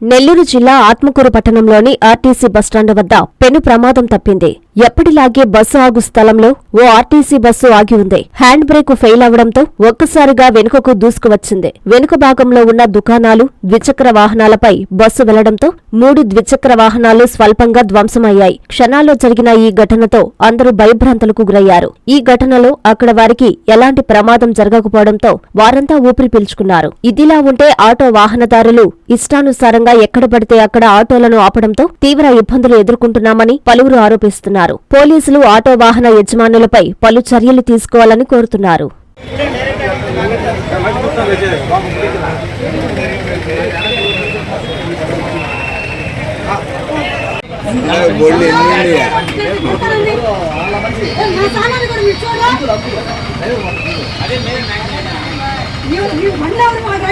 నెల్లూరు జిల్లా ఆత్మకూరు పట్టణంలోని RTC bus stand వద్ద పెను ప్రమాదం తప్పింది. ఎప్పటిలాగే బస్సు ఆగు స్థలంలో ఓ ఆర్టీసీ బస్సు ఆగి ఉంది. హ్యాండ్ బ్రేక్ ఫెయిల్ అవడంతో ఒక్కసారిగా వెనుకకు దూసుకువచ్చింది. వెనుక భాగంలో ఉన్న దుకాణాలు ద్విచక్ర వాహనాలపై బస్సు వెళ్ళడంతో మూడు ద్విచక్ర వాహనాలు స్వల్పంగా ధ్వంసమయ్యాయి. క్షణాల్లో జరిగిన ఈ ఘటనతో అందరూ భయభ్రాంతులకు గురయ్యారు. ఈ ఘటనలో అక్కడ వారికి ఎలాంటి ప్రమాదం జరగకపోవడంతో వారంతా ఊపిరి పీల్చుకున్నారు. ఇదిలా ఉంటే ఆటో వాహనదారులు ఇష్టానుసారంగా ఎక్కడ పడితే అక్కడ ఆటోలను ఆపడంతో తీవ్ర ఇబ్బందులు ఎదుర్కొంటున్నామని పలువురు ఆరోపిస్తున్నారు. పోలీసులు ఆటో వాహన యజమానులపై పలు చర్యలు తీసుకోవాలని కోరుతున్నారు బోళ్ళు ఎన్ని ఉన్నాయా? నా సామాన్లు కూడా మీరు చూడరా? ನೀವು- ನೀವು ಬಂದವರು ಮಾತ್ರ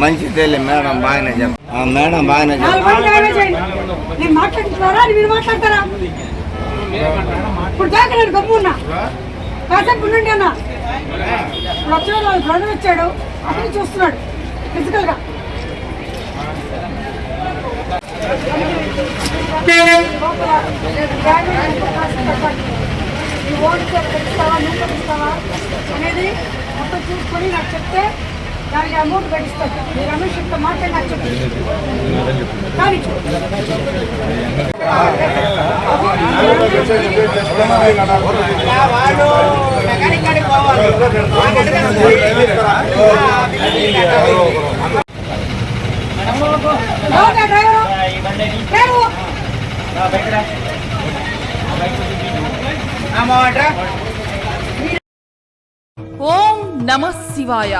మంచిదేలే మేడం బాగానే చెప్ ఆ, మేడం బాగానే మాట్లాడతారా? ఇప్పుడు దాకా నేను గమ్ము ఉన్నా. కాసేపు ఉండండి అన్న. ఇప్పుడు వచ్చాడు వాళ్ళ బ్రదర్ వచ్చాడు. అతను చూస్తున్నాడు ఫిజికల్గా. ఈ నువ్వు చూసుకొని నాకు చెప్తే దానికి అమౌంట్ గడిస్తాను మీరు రమేష్ యొక్క మాట్లాడి నాకు చెప్పండి కానీ ఎవరు? డ్రైవరు. లేరు నమ శివాయ.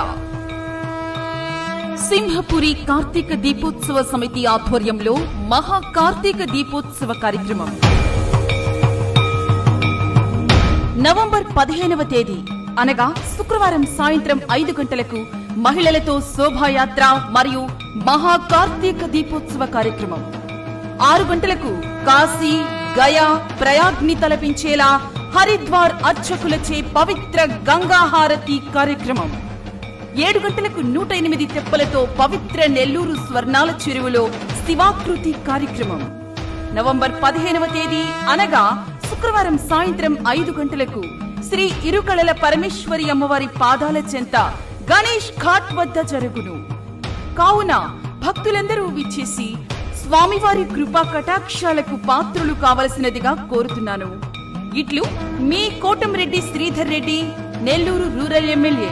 సింహపురి కార్తీక దీపోత్సవ సమితి ఆధ్వర్యంలో మహా కార్తీక దీపోత్సవ కార్యక్రమం. నవంబర్ పదిహేనవ తేదీ అనగా శుక్రవారం సాయంత్రం ఐదు గంటలకు మహిళలతో శోభాయాత్ర మరియు మహా కార్తీక దీపోత్సవ కార్యక్రమం. ఆరు గంటలకు కాశీ గయా ప్రయాగ్ని తలపించేలా హరిద్వార్ అర్చకులచే పవిత్ర గంగాహారతి కార్యక్రమం. ఏడు గంటలకు నూట ఎనిమిది తెప్పలతో పవిత్ర నెల్లూరు స్వర్ణాల చెరువులో శివాకృతి కార్యక్రమం. నవంబర్ పదిహేనవ తేదీ అనగా శుక్రవారం సాయంత్రం ఐదు గంటలకు శ్రీ ఇరుకళల పరమేశ్వరి అమ్మవారి పాదాల చెంత గణేష్ ఘాట్ వద్ద జరుగును. కావున భక్తులందరూ విచ్చేసి స్వామివారి కృపా కటాక్షాలకు పాత్రులు కావలసినదిగా కోరుతున్నాను. ఇట్లు మీ కోటంరెడ్డి శ్రీధర్ రెడ్డి నెల్లూరు రూరల్ ఎమ్మెల్యే.